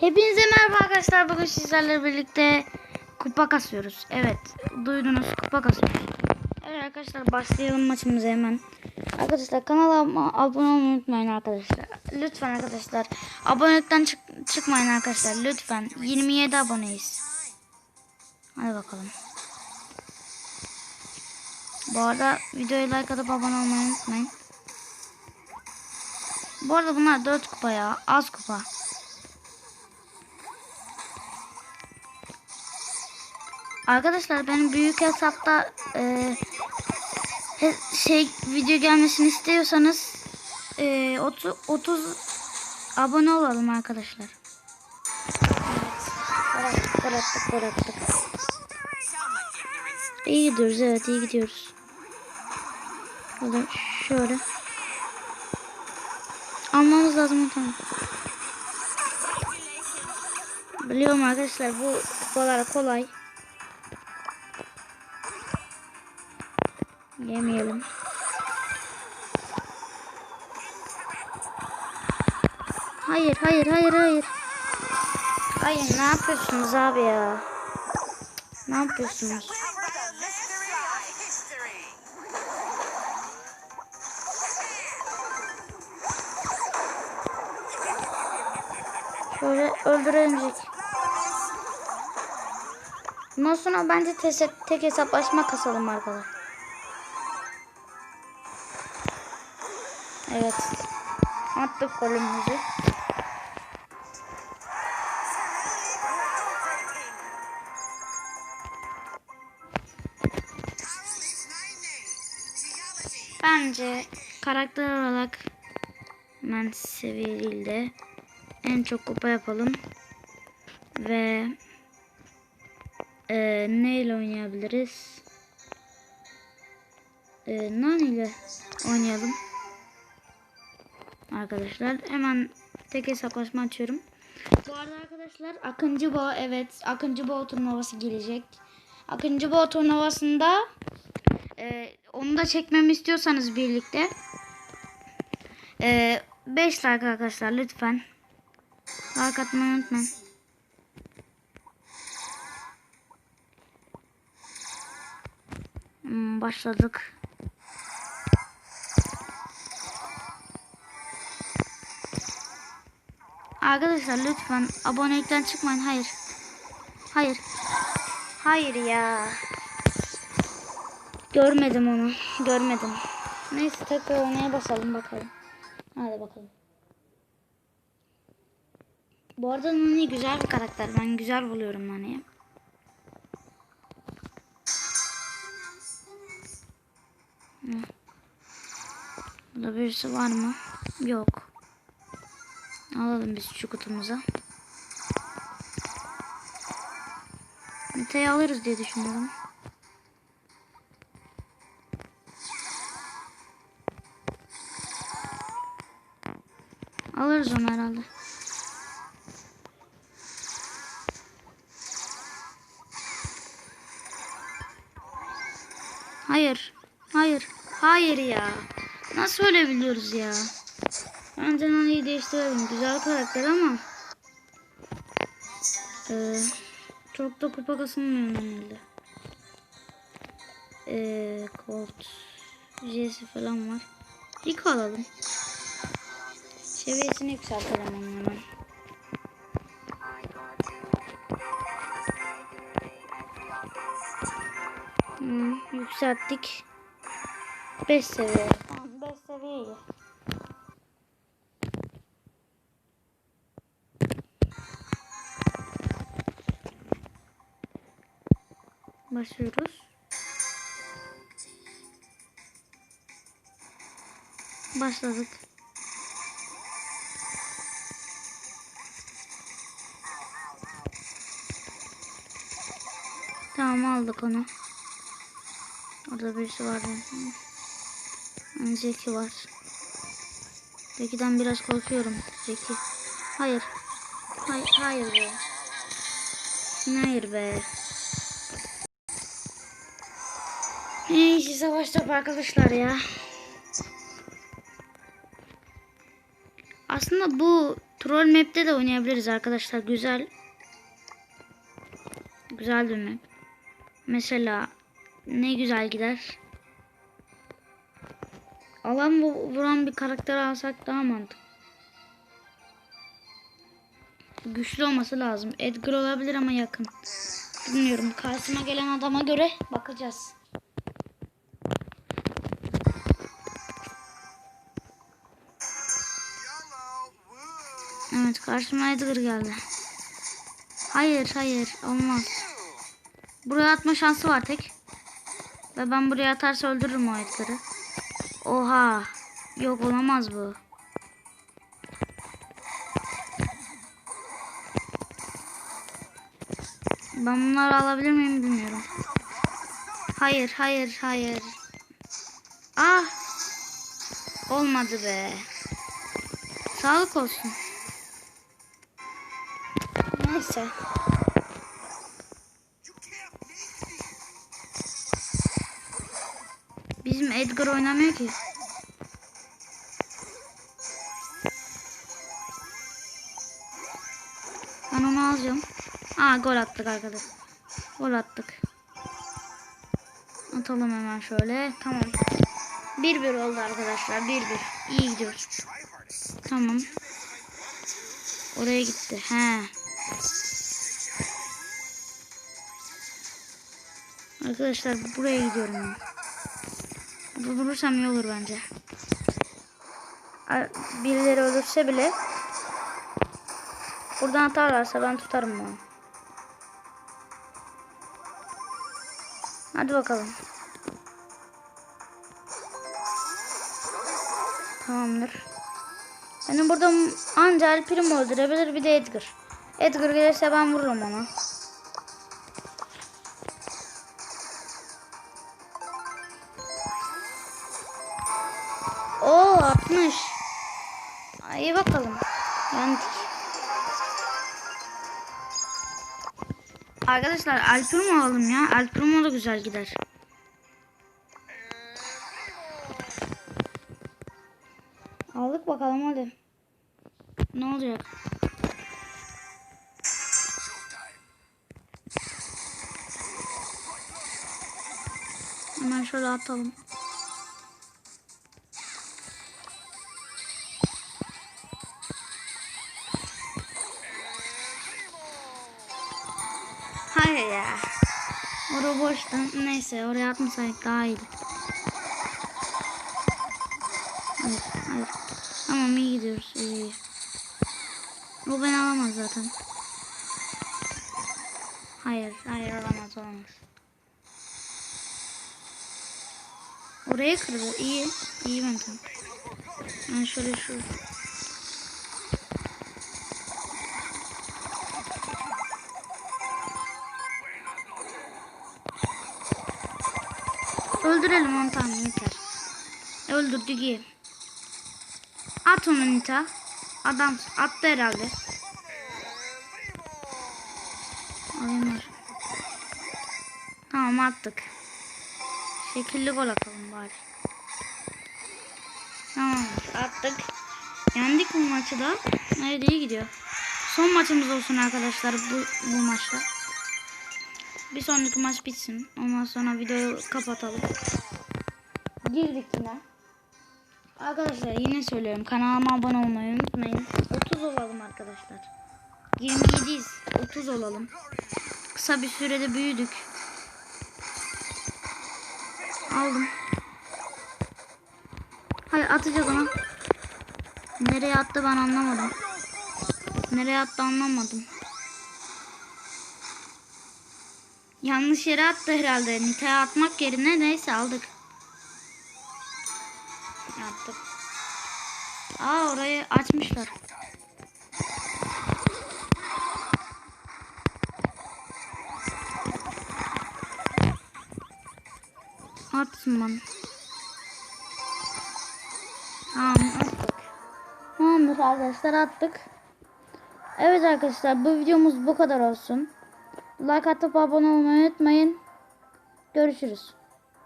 Hepinize merhaba arkadaşlar. Bugün sizlerle birlikte kupa kasıyoruz. Evet, duydunuz kupa kasıyoruz. Evet arkadaşlar başlayalım maçımıza hemen. Arkadaşlar kanala abone olmayı unutmayın arkadaşlar. Lütfen arkadaşlar. Abonelikten çık çıkmayın arkadaşlar. Lütfen. 27 aboneyiz. Hadi bakalım. Bu arada videoyu like atıp abone olmayı unutmayın. Bu arada bunlar 4 kupa ya. Az kupa. Arkadaşlar benim büyük hesapta e, şey video gelmesini istiyorsanız e, 30, 30 abone olalım arkadaşlar. Evet, bıraktık bıraktık. İyi gidiyoruz evet iyi gidiyoruz. Şöyle şöyle. Almamız lazım tamam. Biliyorum arkadaşlar bu kupalar kolay. Yemeyelim. Hayır, hayır, hayır, hayır. Hayır, ne yapıyorsunuz abi ya? Ne yapıyorsunuz? Şöyle öldürelim. Bundan sonra bence tek hesaplaşma kasalım arkadaşlar. Evet. Attık golümüzü. Bence karakter olarak hemen seviye değil de en çok kupa yapalım. Ve e, neyle oynayabiliriz? E, Nani ile oynayalım arkadaşlar. Hemen tek hesaplaşma açıyorum. Bu arada arkadaşlar Akıncı Bo evet Akıncı Bo turnuvası gelecek. Akıncı Bo turnuvasında e, onu da çekmemi istiyorsanız birlikte 5 e, like arkadaşlar lütfen. Like atmayı unutmayın. Hmm, başladık. Arkadaşlar lütfen abonelikten çıkmayın. Hayır. Hayır. Hayır ya. Görmedim onu. Görmedim. Neyse tekrar oynaya basalım bakalım. Hadi bakalım. Bu arada Nani güzel bir karakter. Ben güzel buluyorum Nani'yi. Burada birisi var mı? Yok. Alalım biz şu kutumuza. Mete'yi alırız diye düşünüyorum. Alırız onu herhalde. Hayır. Hayır. Hayır ya. Nasıl ölebiliyoruz ya? Bence Nani'yi değiştirelim. Güzel karakter ama ee, çok da kupa kasılmıyor Nani'yle. Ee, Colt J'si falan var. İlk alalım. Seviyesini yükseltelim hemen. Hmm, yükselttik. 5 seviye. Tamam 5 seviye. Başlıyoruz. Başladık. Tamam aldık onu. Orada birisi var. Yani Zeki var. Zeki'den biraz korkuyorum. Zeki. Hayır. Hayır, hayır be. Hayır be. Neyse savaş topu arkadaşlar ya. Aslında bu Troll map'te de oynayabiliriz arkadaşlar. Güzel. Güzel bir map. Mesela ne güzel gider. Alan vu- vuran bir karakter alsak daha mantıklı. Güçlü olması lazım. Edgar olabilir ama yakın. Bilmiyorum. Karşıma gelen adama göre bakacağız. Karşıma Edgar geldi. Hayır hayır olmaz. Buraya atma şansı var tek. Ve ben buraya atarsa öldürürüm o Edgar'ı. Oha. Yok olamaz bu. Ben bunları alabilir miyim bilmiyorum. Hayır hayır hayır. Ah. Olmadı be. Sağlık olsun. Neyse. Bizim Edgar oynamıyor ki. Ben onu alacağım. Aa gol attık arkadaşlar. Gol attık. Atalım hemen şöyle. Tamam. 1-1 oldu arkadaşlar. 1-1. İyi gidiyoruz. Tamam. Oraya gitti. He. Arkadaşlar buraya gidiyorum. Burada durursam iyi olur bence. Birileri ölürse bile buradan atarlarsa ben tutarım bunu. Hadi bakalım. Tamamdır. Benim burada anca El Primo öldürebilir bir de Edgar. Edgar gelirse ben vururum onu. Oo 60. Ay, İyi bakalım. Yendik. Arkadaşlar El Primo alalım ya. El Primo da güzel gider. Aldık bakalım hadi. Ne olacak? Şöyle atalım. Hayır ya. Orada boştu. Neyse oraya atmasaydık daha iyiydi. Hayır, hayır. Tamam iyi gidiyoruz. iyi. O beni alamaz zaten. Hayır, hayır alamaz, olamaz. Orayı kırdı. İyi, iyi yöntem. Ben şöyle şu. Öldürelim onu tamam yeter. Öldürdük iyi. At onu Nita. Adam attı herhalde. Alayım var. Tamam attık. Şekilli gol atalım bari. Tamam attık. Yendik bu maçı da. Evet iyi gidiyor. Son maçımız olsun arkadaşlar bu, bu maçta. Bir sonraki maç bitsin. Ondan sonra videoyu kapatalım. Girdik yine. Arkadaşlar yine söylüyorum. Kanalıma abone olmayı unutmayın. 30 olalım arkadaşlar. 27'yiz. 30 olalım. Kısa bir sürede büyüdük. Aldım. Hayır atacak ona. Nereye attı ben anlamadım. Nereye attı anlamadım. Yanlış yere attı herhalde. Nita'ya atmak yerine neyse aldık. Attık. Aa orayı açmışlar. Atsın bana. Tamam attık. Tamamdır arkadaşlar attık. Evet arkadaşlar bu videomuz bu kadar olsun. Like atıp abone olmayı unutmayın. Görüşürüz.